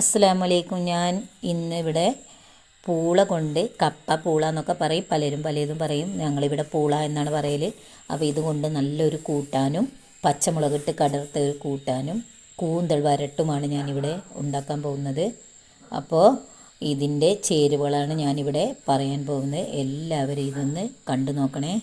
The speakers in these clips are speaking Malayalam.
അസ്സാം വലൈക്കും ഞാൻ ഇന്നിവിടെ പൂള കൊണ്ട് കപ്പ പൂള എന്നൊക്കെ പറയും. പലരും പലതും പറയും. ഞങ്ങളിവിടെ പൂള എന്നാണ് പറയൽ അപ്പോൾ ഇതുകൊണ്ട് നല്ലൊരു കൂട്ടാനും പച്ചമുളകിട്ട് കടർത്ത ഒരു കൂട്ടാനും കൂന്തൽ വരട്ടുമാണ് ഞാനിവിടെ ഉണ്ടാക്കാൻ പോകുന്നത്. അപ്പോൾ ഇതിന്റെ ചേരുവകളാണ് ഞാനിവിടെ പറയാൻ പോകുന്നത്. എല്ലാവരും ഇതൊന്ന് കണ്ടു നോക്കണേ.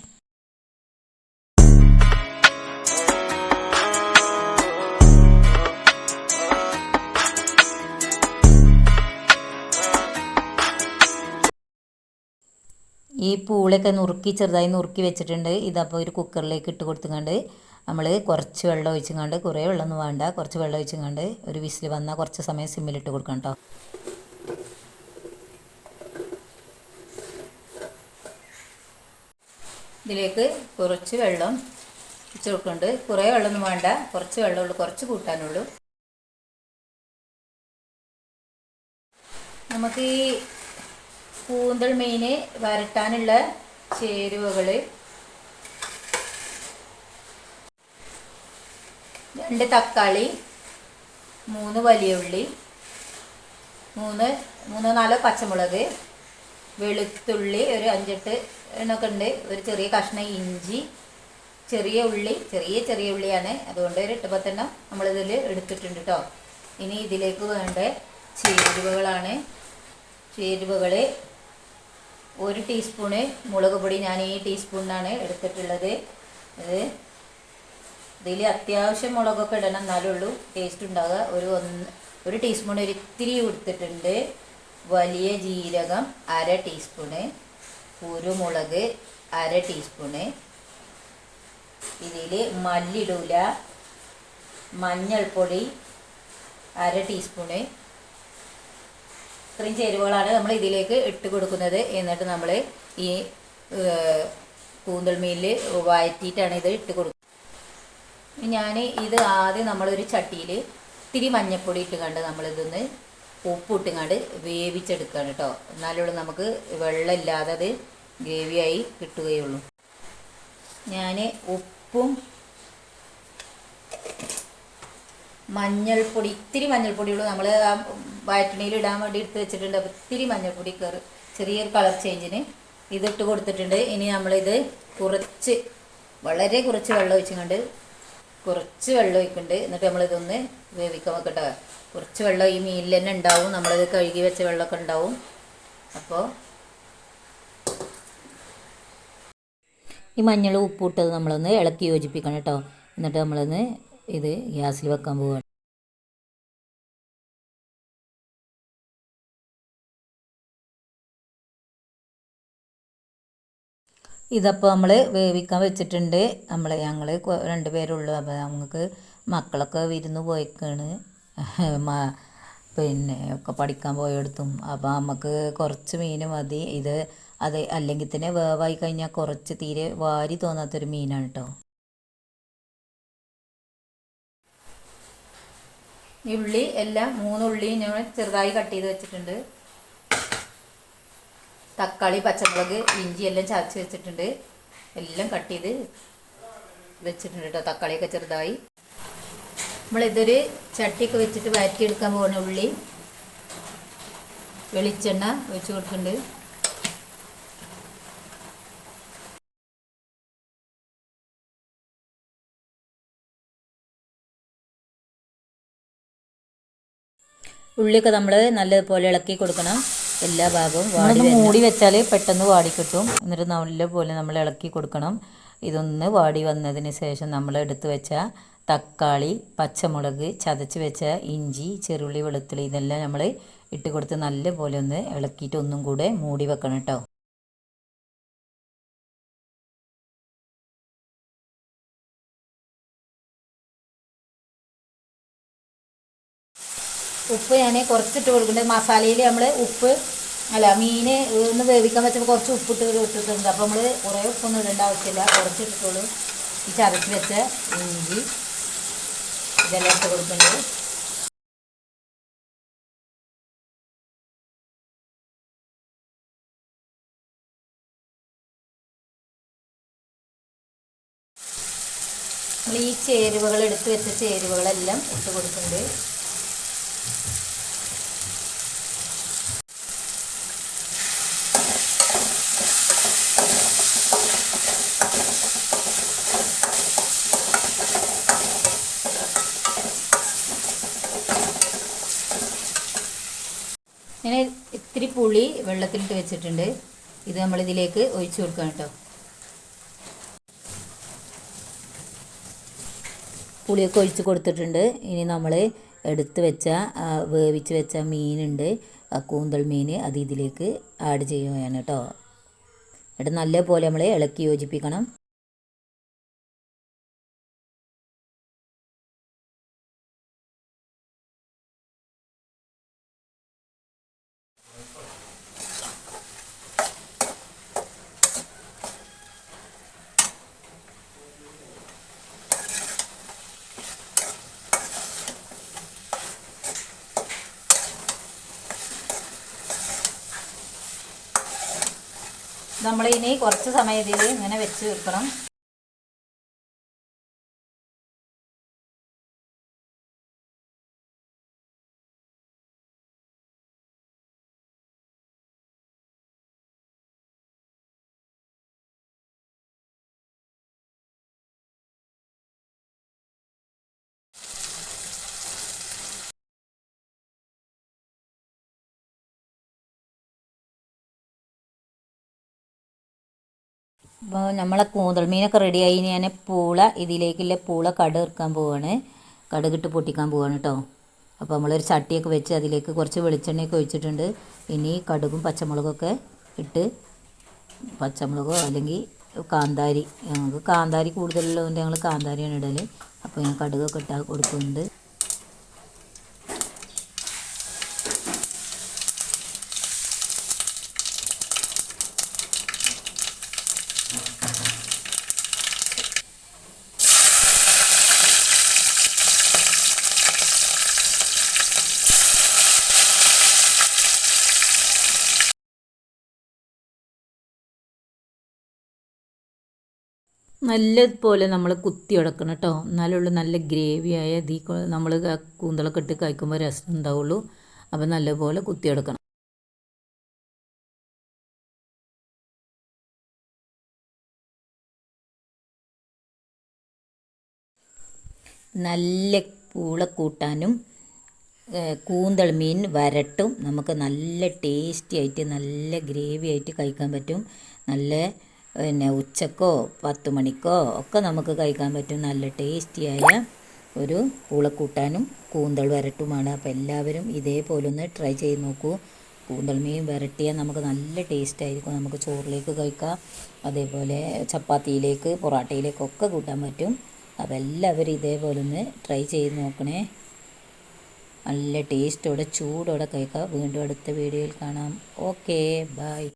ഈ പൂളൊക്കെ നുറുക്കി ചെറുതായി നുറുക്കി വെച്ചിട്ടുണ്ട്. ഇതപ്പോൾ ഒരു കുക്കറിലേക്ക് ഇട്ട് കൊടുത്തുകൊണ്ട് നമ്മൾ കുറച്ച് വെള്ളം ഒഴിച്ചുകൊണ്ട് കുറേ വെള്ളമൊന്നും വേണ്ട കുറച്ച് വെള്ളം ഒഴിച്ചുകൊണ്ട് ഒരു വിസിൽ വന്നാൽ കുറച്ച് സമയം സിമ്മിലിട്ട് കൊടുക്കണം കേട്ടോ ഇതിലേക്ക് കുറച്ച് വെള്ളം ഒഴിച്ച് കൊടുക്കുന്നുണ്ട്. കുറേ വെള്ളമൊന്നും വേണ്ട കുറച്ച് വെള്ളമുള്ളൂ കുറച്ച് കൂട്ടാനുള്ളൂ നമുക്ക് ഈ കൂന്തൽ മീൻ വരട്ടാനുള്ള ചേരുവകൾ. രണ്ട് തക്കാളി മൂന്ന് വലിയ ഉള്ളി മൂന്ന് മൂന്നോ നാലോ പച്ചമുളക് വെളുത്തുള്ളി ഒരു അഞ്ചെട്ട് എണ്ണൊക്കെ ഉണ്ട്. ഒരു ചെറിയ കഷ്ണം ഇഞ്ചി ചെറിയ ഉള്ളി ചെറിയ ചെറിയ ഉള്ളിയാണ്. അതുകൊണ്ട് ഒരു എട്ട് പത്തെണ്ണം നമ്മളിതിൽ എടുത്തിട്ടുണ്ട് കേട്ടോ ഇനി ഇതിലേക്ക് വേണ്ട ചേരുവകളാണ്. ചേരുവകൾ ഒരു ടീസ്പൂണ് മുളക് പൊടി ഞാൻ ഈ ടീസ്പൂണിനാണ് എടുത്തിട്ടുള്ളത്. ഇത് ഇതിൽ അത്യാവശ്യം മുളകൊക്കെ ഇടണം എന്നാലേ ഉള്ളൂ. ടേസ്റ്റ് ഉണ്ടാകുക ഒരു ഒന്ന് ഒരു ടീസ്പൂൺ ഒരു ഇത്തിരി എടുത്തിട്ടുണ്ട് വലിയ ജീരകം അര ടീസ്പൂണ് കുരുമുളക് അര ടീസ്പൂണ് ഇതിൽ മല്ലിടൂല മഞ്ഞൾപ്പൊടി അര ടീസ്പൂണ് ഇത്രയും ചേരുവകളാണ് നമ്മൾ ഇതിലേക്ക് ഇട്ട് കൊടുക്കുന്നത്. എന്നിട്ട് നമ്മൾ ഈ കൂന്തൽ മീനിൽ വഴറ്റിയിട്ടാണ് ഇത് ഇട്ട് കൊടുക്കുന്നത് ഞാൻ ഇത് ആദ്യം നമ്മളൊരു ചട്ടിയിൽ ഇത്തിരി മഞ്ഞപ്പൊടി ഇട്ട് കണ്ട് നമ്മളിതൊന്ന് ഉപ്പ് ഇട്ടുകൊണ്ട് വേവിച്ചെടുക്കുകയാണ് കേട്ടോ എന്നാലുള്ളൂ നമുക്ക് വെള്ളമില്ലാതെ അത് ഗ്രേവിയായി കിട്ടുകയുള്ളൂ. ഞാൻ ഉപ്പും മഞ്ഞൾപ്പൊടി ഇത്തിരി മഞ്ഞൾപ്പൊടിയുള്ളൂ. നമ്മൾ ആ ഇടാൻ വേണ്ടി എടുത്ത് വെച്ചിട്ടുണ്ട്. അപ്പോൾ ഇത്തിരി മഞ്ഞൾപ്പൊടി കയറി ചെറിയൊരു കളർ ചേഞ്ചിന് ഇതിട്ട് കൊടുത്തിട്ടുണ്ട്. ഇനി നമ്മളിത് കുറച്ച് വളരെ കുറച്ച് വെള്ളം ഒഴിച്ചുകൊണ്ട് കുറച്ച് വെള്ളം ഒഴിക്കുന്നുണ്ട്. എന്നിട്ട് നമ്മളിതൊന്ന് വേവിക്കാൻ വെക്കട്ടെ. കുറച്ച് വെള്ളം ഈ മീനിൽ തന്നെ ഉണ്ടാവും. നമ്മളിത് കഴുകി വെച്ച വെള്ളമൊക്കെ ഉണ്ടാവും. അപ്പോൾ ഈ മഞ്ഞൾ ഉപ്പിട്ടത് നമ്മളൊന്ന് ഇളക്കി യോജിപ്പിക്കണം കേട്ടോ. എന്നിട്ട് നമ്മളൊന്ന് ഇത് ഗ്യാസിൽ വെക്കാൻ പോവുകയാണ് ഇതപ്പോൾ നമ്മൾ വേവിക്കാൻ വെച്ചിട്ടുണ്ട്. നമ്മൾ ഞങ്ങൾ രണ്ട് പേരുള്ളൂ. അപ്പോൾ നമുക്ക് മക്കളൊക്കെ വിരുന്ന് പോയിക്കാണ്. പിന്നെ ഒക്കെ പഠിക്കാൻ പോയെടുത്തും. അപ്പോൾ നമുക്ക് കുറച്ച് മീൻ മതി. ഇത് അത് അല്ലെങ്കിൽ തന്നെ വേവായി കഴിഞ്ഞാൽ കുറച്ച് തീരെ വാരി തോന്നാത്തൊരു മീനാണ് കേട്ടോ ഈ ഉള്ളി എല്ലാം മൂന്ന് ഉള്ളി ഞാൻ ചെറുതായി കട്ട് ചെയ്ത് വെച്ചിട്ടുണ്ട്. തക്കാളി പച്ചമുളക് ഇഞ്ചി എല്ലാം ചതച്ച് വെച്ചിട്ടുണ്ട്. എല്ലാം കട്ട് ചെയ്ത് വെച്ചിട്ടുണ്ട് കേട്ടോ തക്കാളിയൊക്കെ ചെറുതായി. നമ്മളിതൊരു ചട്ടിയൊക്കെ വെച്ചിട്ട് വഴറ്റിയെടുക്കാൻ പോകുന്ന ഉള്ളി വെളിച്ചെണ്ണ ഒഴിച്ച് കൊടുക്കുന്നുണ്ട് ഉള്ളിയൊക്കെ നമ്മൾ നല്ലതുപോലെ ഇളക്കി കൊടുക്കണം. എല്ലാ ഭാഗവും വാടി മൂടി വെച്ചാൽ പെട്ടെന്ന് വാടി കിട്ടും. എന്നിട്ട് നല്ലപോലെ നമ്മൾ ഇളക്കി കൊടുക്കണം. ഇതൊന്ന് വാടി വന്നതിന് ശേഷം നമ്മൾ എടുത്തു വെച്ച തക്കാളി പച്ചമുളക് ചതച്ച് വെച്ച ഇഞ്ചി ചെറുള്ളി വെളുത്തുള്ളി ഇതെല്ലാം നമ്മൾ ഇട്ട് കൊടുത്ത് നല്ലപോലെ ഒന്ന് ഇളക്കിയിട്ട് ഒന്നും കൂടെ മൂടി വെക്കണം കേട്ടോ. ഉപ്പ് ഞാൻ കുറച്ചിട്ട് കൊടുക്കുന്നുണ്ട് മസാലയിൽ നമ്മൾ ഉപ്പ് അല്ല മീൻ ഒന്ന് വേവിക്കാൻ വെച്ചപ്പോൾ കുറച്ച് ഉപ്പിട്ട് ഇട്ടിട്ടുണ്ട്. അപ്പോൾ നമ്മൾ കുറേ ഉപ്പൊന്നും ഇടേണ്ട ആവശ്യമില്ല. കുറച്ച് ഇട്ടിട്ടുള്ളൂ ഈ ചതച്ച് വെച്ച ഇഞ്ചി ഇതെല്ലാം ഇട്ട് കൊടുക്കുന്നുണ്ട് നമ്മൾ ഈ ചേരുവകൾ എടുത്ത് വെച്ച ചേരുവകളെല്ലാം ഇട്ട് കൊടുക്കുന്നുണ്ട് ഇങ്ങനെ ഇത്തിരി പുളി വെള്ളത്തിലിട്ട് വെച്ചിട്ടുണ്ട്. ഇത് നമ്മൾ ഇതിലേക്ക് ഒഴിച്ചു കൊടുക്കണം കേട്ടോ. പുളിയൊക്കെ ഒഴിച്ച് കൊടുത്തിട്ടുണ്ട്. ഇനി നമ്മൾ എടുത്ത് വെച്ച വേവിച്ച് വെച്ച മീനുണ്ട്. കൂന്തൽ മീൻ അത് ഇതിലേക്ക് ആഡ് ചെയ്യുകയാണ് കേട്ടോ. എന്നിട്ട് നല്ലപോലെ നമ്മൾ ഇളക്കി യോജിപ്പിക്കണം. നമ്മളിനി കുറച്ച് സമയത്തിൽ ഇങ്ങനെ വെച്ച് വെക്കണം അപ്പോൾ നമ്മളെ കൂന്തൽ മീനൊക്കെ റെഡിയായി ഞാൻ പൂള ഇതിലേക്കുള്ള പൂള കട ഇറക്കാൻ പോവാണ്. കടുകിട്ട് പൊട്ടിക്കാൻ പോവാണ് കേട്ടോ അപ്പോൾ നമ്മളൊരു ചട്ടിയൊക്കെ വെച്ച് അതിലേക്ക് കുറച്ച് വെളിച്ചെണ്ണയൊക്കെ ഒഴിച്ചിട്ടുണ്ട്. ഇനി കടുകും പച്ചമുളകൊക്കെ ഇട്ട് പച്ചമുളകോ അല്ലെങ്കിൽ കാന്താരി. ഞങ്ങൾക്ക് കാന്താരി കൂടുതലുള്ളതുകൊണ്ട് ഞങ്ങൾ കാന്താരിയാണ് ഇടൽ അപ്പോൾ ഞാൻ കടുകൊക്കെ ഇട്ടാൽ കൊടുക്കുന്നുണ്ട്. നല്ലതുപോലെ നമ്മൾ കുത്തി ഉടക്കണം കേട്ടോ എന്നാലുള്ള നല്ല ഗ്രേവിയായ തീ നമ്മൾ കൂന്തളൊക്കെ ഇട്ട് കഴിക്കുമ്പോൾ രസം ഉണ്ടാവുള്ളൂ അപ്പോൾ നല്ലപോലെ കുത്തി ഉടക്കണം. നല്ല പൂള കൂട്ടാനും കൂന്തൾ മീൻ വരട്ടും. നമുക്ക് നല്ല ടേസ്റ്റി ആയിട്ട് നല്ല ഗ്രേവി ആയിട്ട് കഴിക്കാൻ പറ്റും. നല്ല പിന്നെ ഉച്ചക്കോ പത്ത് മണിക്കോ ഒക്കെ നമുക്ക് കഴിക്കാൻ പറ്റും. നല്ല ടേസ്റ്റിയായ ഒരു പൂളക്കൂട്ടാനും കൂന്തൾ വരട്ടുമാണ്. അപ്പോൾ എല്ലാവരും ഇതേപോലെ ഒന്ന് ട്രൈ ചെയ്ത് നോക്കൂ. കൂന്തൾ മീൻ വരട്ടിയാൽ നമുക്ക് നല്ല ടേസ്റ്റ് ആയിരിക്കും നമുക്ക് ചോറിലേക്ക് കഴിക്കാം. അതേപോലെ ചപ്പാത്തിയിലേക്ക് പൊറാട്ടയിലേക്കൊക്കെ കൂട്ടാൻ പറ്റും. അപ്പോൾ എല്ലാവരും ഇതേപോലെ ഒന്ന് ട്രൈ ചെയ്ത് നോക്കണേ. നല്ല ടേസ്റ്റോടെ ചൂടോടെ കഴിക്കാം. വീണ്ടും അടുത്ത വീഡിയോയിൽ കാണാം. Okay bye.